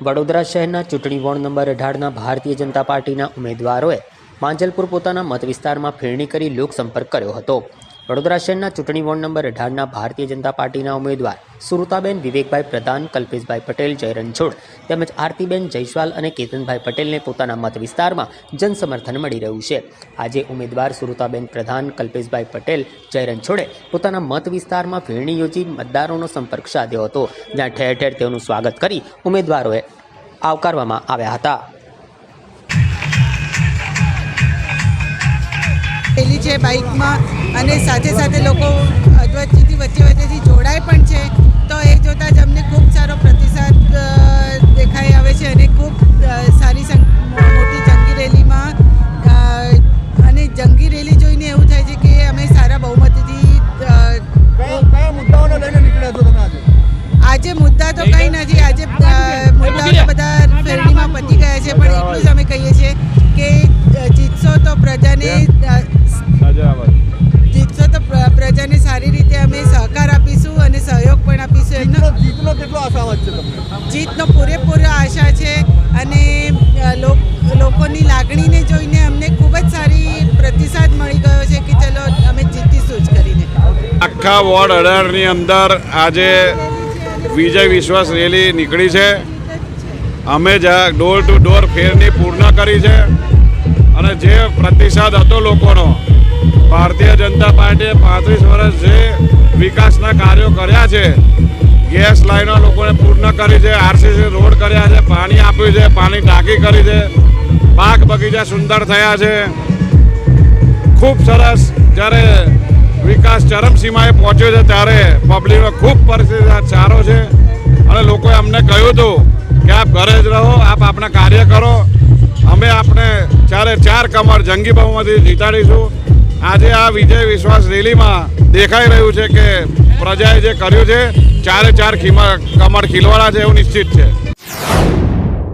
વડોદરા શહેરના ચૂંટણી ward number અઢારના Bharatiya Janata પાર્ટીના ઉમેદવારોએ માંજલપુર પોતાના મત વિસ્તારમાં ફેરણી કરી લોકસંપર્ક કર્યો હતો. વડોદરા શહેરના ચૂંટણી વોર્ડ નંબર અઢારના ભારતીય જનતા પાર્ટીના ઉમેદવાર સુરતાબેન, વિવેકભાઈ પ્રધાન, કલ્પેશભાઈ પટેલ જયરણછોડ તેમજ આરતીબેન જયસ્વાલ અને કેતનભાઈ પટેલને પોતાના મત વિસ્તારમાં જનસમર્થન મળી રહ્યું છે. આજે ઉમેદવાર સુરતાબેન પ્રધાન, કલ્પેશભાઈ પટેલ જયરણછોડે પોતાના મત વિસ્તારમાં ફેરણી યોજી મતદારોનો સંપર્ક સાધ્યો હતો. જ્યાં ઠેર ઠેર તેઓનું સ્વાગત કરી ઉમેદવારોએ આવકારવામાં આવ્યા હતા. થયેલી છે બાઇકમાં અને સાથે સાથે લોકો અધવચ્ચેથી વચ્ચે વચ્ચેથી જોડાય પણ છે. તો એ જોતાં જ અમને ખૂબ સારો પ્રતિસાદ દેખાઈ આવે છે અને ખૂબ સારી મોટી જંગી રેલીમાં અને જંગી રેલી જોઈને એવું થાય છે કે અમે સારા બહુમતીથી આજે? મુદ્દા તો કંઈ નથી. આજે મુદ્દાઓ બધા ફેરણીમાં પતી ગયા છે પણ એટલું જ અમે કહીએ છીએ. કે જીતશો તો પ્રજાને જીતશો તો પ્રજાને સારી રીતે અમે સહકાર આપીશું અને સહયોગ પણ આપીશું એમનો. જીતનો કેટલો આશાવાદ છે તમને? જીતનો પૂરેપૂરો આશા છે અને લોક- લોકોની લાગણીને જોઈને અમને ખૂબ જ સારી પ્રતિસાદ મળી ગયો છે કે ચલો અમે જીતીશું જ કરીને. આખા વોર્ડ અઢારની અંદર આજે વિજય વિશ્વાસ રેલી નીકળી છે. અમે જ ડોર ટુ ડોર ફેરની પૂર્ણ કરી છે. અને જે પ્રતિસાદ હતો લોકોનો, ભારતીય જનતા પાર્ટીએ પાંત્રીસ વર્ષ જે વિકાસના કાર્યો કર્યા છે, ગેસ લાઈનો લોકોને પૂર્ણ કરી છે, આરસીસી રોડ કર્યા છે, પાણી આપ્યું છે, પાણી ટાંકી કરી છે પાક બગીચા સુંદર થયા છે. ખૂબ સરસ જ્યારે વિકાસ ચરમસીમાએ પહોંચ્યો છે, ત્યારે પબ્લિકનો ખૂબ પરિસ્થિતિ સારો છે. અને લોકોએ અમને કહ્યું હતું આપ ઘરે જ રહો, આપ આપણા કાર્ય કરો. અમે આપણે ચારે ચાર કમર જંગી બહુમતી જીતાડીશું. આજે આ વિજય વિશ્વાસ રેલીમાં દેખાઈ રહ્યું છે કે પ્રજાએ જે કર્યું છે, ચારે ચાર કમર ખીલવાળા છે એવું નિશ્ચિત છે.